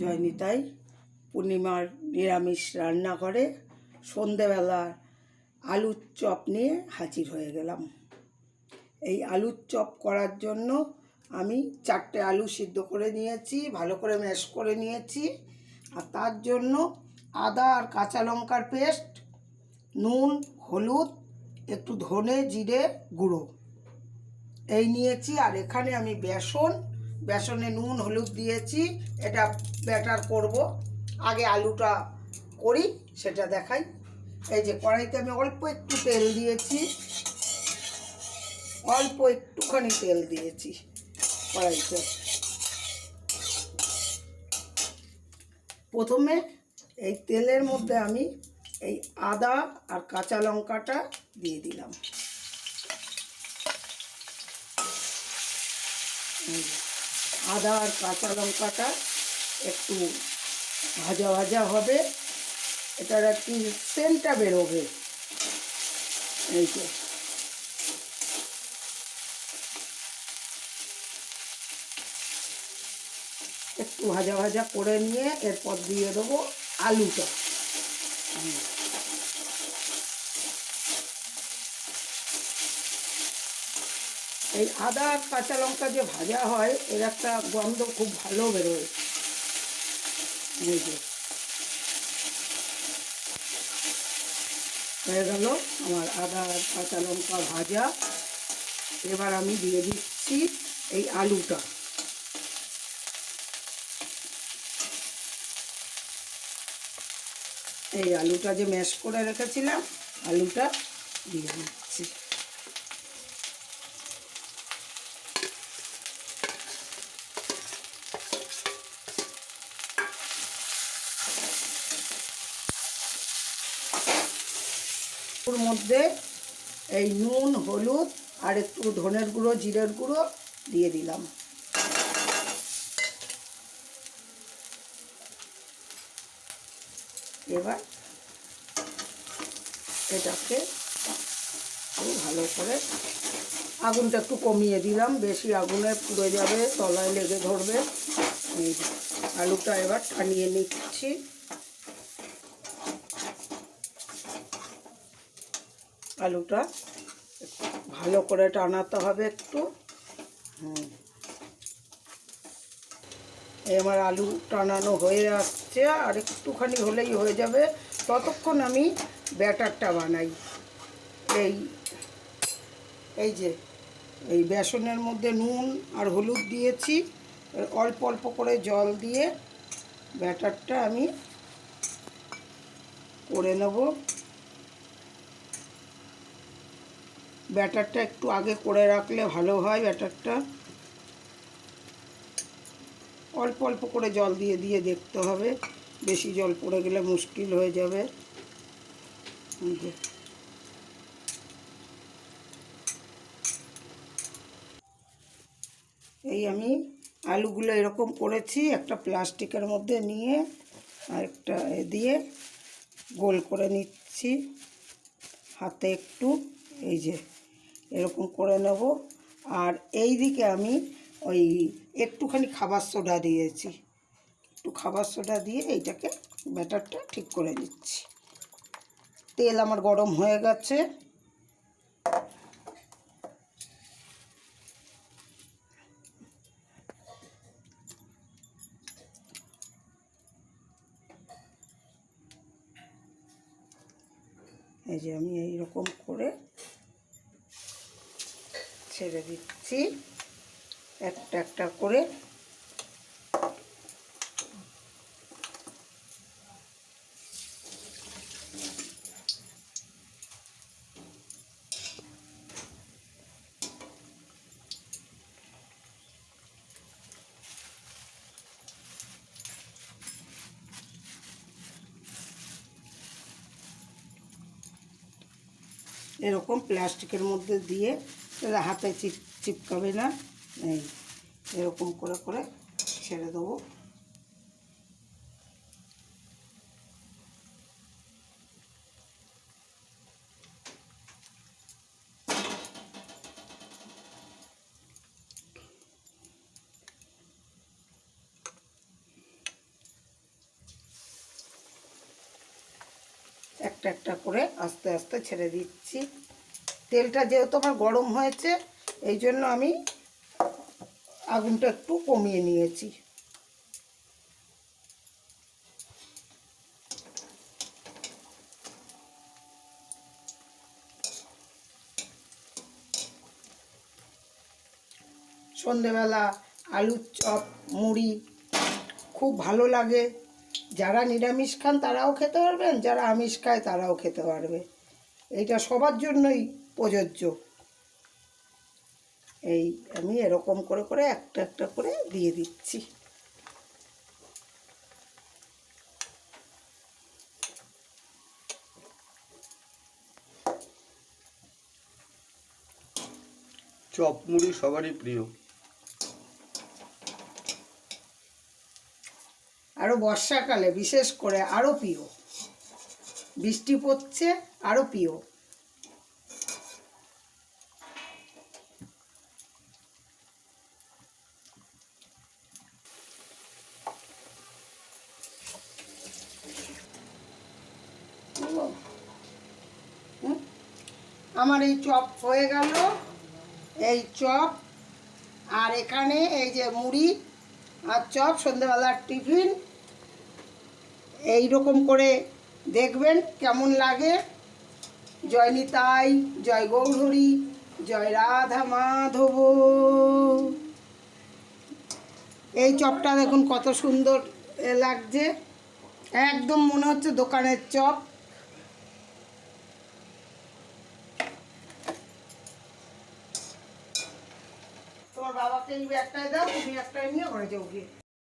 জয়নিতাই পূর্ণিমার নিরামিষ রান্নাঘরে সন্ধেবেলা আলুর চপ নিয়ে হাজির হয়ে গেলাম। এই আলুর চপ করার জন্য আমি চারটে আলু সিদ্ধ করে নিয়েছি, ভালো করে ম্যাশ করে নিয়েছি। আর তার জন্য আদা আর কাঁচা লঙ্কার পেস্ট, নুন, হলুদ, একটু ধনে, জিরে, গুঁড়ো। এই নিয়েছি। আর এখানে আমি বেসন বেসনে নুন, হলুদ দিয়েছি, এটা ব্যাটার করব। আগে আলুটা করি, সেটা দেখাই। এই যে কড়াইতে আমি অল্প একটু তেল দিয়েছি। অল্প একটুখানি তেল দিয়েছি কড়াইতে। প্রথমে এই তেলের মধ্যে আমি এই আদা আর কাঁচা লঙ্কাটা দিয়ে দিলাম। আদা আর কাঁচা লঙ্কাটা একটু ভাজা ভাজা হবে। এটার একটু সেন্টটা বেরোবে। এই যে। একটু ভাজা ভাজা করে নিয়ে এরপর দিয়ে দেবো আলুটা। এই আদা আর কাঁচা লঙ্কা যে ভাজা হয়, এর একটা গন্ধ খুব ভালো বেরোয়। হয়ে গেল আমার আদা আর কাঁচা লঙ্কা ভাজা। এবার আমি দিয়ে দিচ্ছি এই আলুটা। এই আলুটা যে ম্যাশ করে রেখেছিলাম, আলুটা দিয়ে দিচ্ছি। ওর মধ্যে এই নুন, হলুদ আর একটু ধনের গুঁড়ো, জিরের গুঁড়ো দিয়ে দিলাম। এবার এটাকে ভালো করে আগুনটা একটু কমিয়ে দিলাম। বেশি আগুনে পুড়ে যাবে, তলায় লেগে ধরবে। আলুটা এবার টানিয়ে নিচ্ছি। আলুটা ভালো করে টানাতে হবে একটু। হুম। আমার আলু টানানো হয়ে আসছে, আর একটুখানি হলেই হয়ে যাবে। ততক্ষণ আমি ব্যাটারটা বানাই। এই এই যে, এই বেসনের মধ্যে নুন আর হলুদ দিয়েছি। অল্প অল্প করে জল দিয়ে ব্যাটারটা আমি করে নেব। ব্যাটারটা একটু আগে করে রাখলে ভালো হয় ব্যাটারটা। অল্প অল্প করে জল দিয়ে দিয়ে দেখতে হবে। বেশি জল পড়ে গেলে মুশকিল হয়ে যাবে। এই আমি আলুগুলো এরকম করেছি, একটা প্লাস্টিকের মধ্যে নিয়ে আর একটা এ দিয়ে গোল করে নিচ্ছি। হাতে একটু, এই যে। এরকম করে নেব। আর এই দিকে আমি ওই একটুখানি খাবার সোডা দিয়েছি। একটু খাবার সোডা দিয়ে এইটাকে ব্যাটারটা ঠিক করে নিচ্ছি। তেল আমার গরম হয়ে গেছে। এই যে আমি এইরকম করে ছেড়ে দিচ্ছি। একটা একটা করে। এরকম প্লাস্টিকের মধ্যে দিয়ে তাহলে হাতে চিপ চিপকাবে না। এই, এরকম করে করে ছেড়ে দেবো। একটা একটা করে আস্তে আস্তে ছেড়ে দিচ্ছি। তেলটা যেহেতু আমার গরম হয়েছে, এই জন্য আমি আগুনটা একটু কমিয়ে নিয়েছি। সন্ধেবেলা আলুর চপ, মুড়ি খুব ভালো লাগে। যারা নিরামিষ খান তারাও খেতে পারবেন, যারা আমিষ খায় তারাও খেতে পারবে। এইটা সবার জন্যই প্রযোজ্য। এই আমি এরকম করে করে একটা একটা করে দিয়ে দিচ্ছি। চপ মুড়ি সবারই প্রিয়। আরও বর্ষাকালে বিশেষ করে আরও প্রিয়। বৃষ্টি পড়ছে আরও প্রিয় হুম? আমার এই চপ হয়ে গেল। এই চপ। আর এখানে এই যে মুড়ি আর চপ, সন্ধ্যেবেলার টিফিন। এই রকম করে দেখবেন কেমন লাগে। জয় নিতাই জয় গৌরহরি জয় রাধা মাধব। এই চপটা দেখুন কত সুন্দর লাগছে। একদম মনে হচ্ছে দোকানের চপ। দাও তুমি একটাই নিয়ে ঘরে যাও গিয়ে।